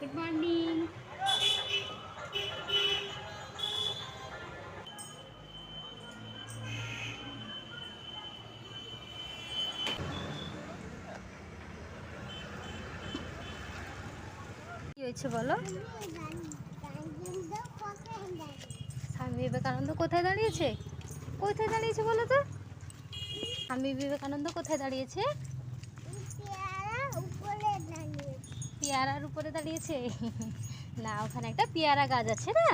Good morning. হয়েছে বলো? স্বামী বিবেকানন্দ কোথায় দাঁড়িয়েছে? কোথায় দাঁড়িয়েছে বলো তো? স্বামী বিবেকানন্দ কোথায় দাঁড়িয়েছে? পেয়ারার উপরে দাঁড়িয়েছে। না ওখানে একটা পেয়ারা গাছ আছে না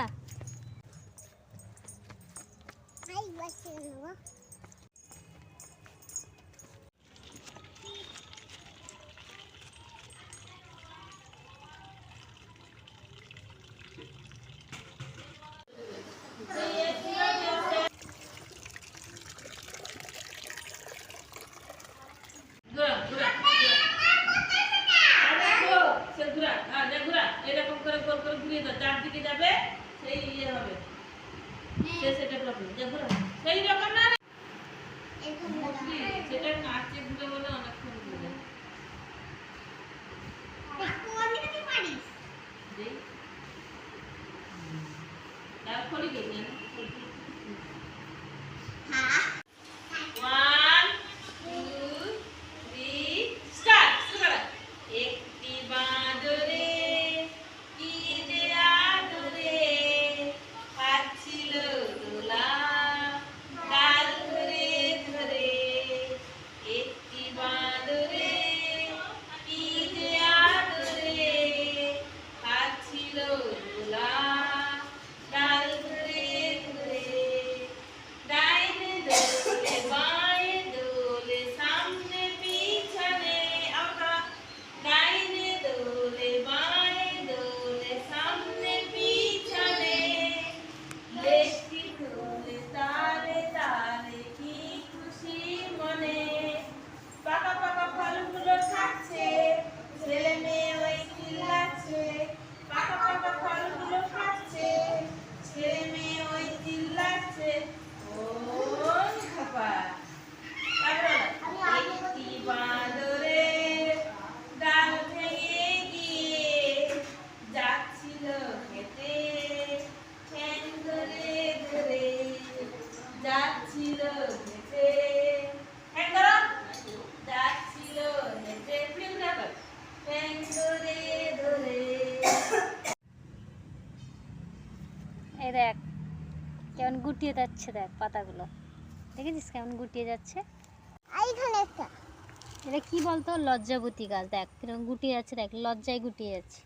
ঘুরা, ঘুরা, ঘুরা। আর দেখো, সে ঘুরা, আর দেখ ঘুরা। এরকম করে গোল করে ঘুরিয়ে দাও চারদিকে যাবে সেই ইয়ে হবে। সে সেটা প্রবলেম যে ঘুরা। সেই রকম না। সেটা নাচে ঘুরে বলে অনেকক্ষণ ঘুরে দেই। তার যাচ্ছিল খেতে ঠ্যাং ধরে ধরে যাচ্ছিল হেঁটে। ঠ্যাং ধরো। যাচ্ছিল হেঁটে। ঠ্যাং ধরে ধরে। এই দেখ কেমন গুটিয়ে যাচ্ছে দেখ পাতাগুলো। দেখেছিস কেমন গুটিয়ে যাচ্ছে? এটা কি বলতো? লজ্জাবতী গাছ। দেখ কীরকম গুটিয়ে যাচ্ছে দেখ লজ্জায় গুটিয়ে যাচ্ছে।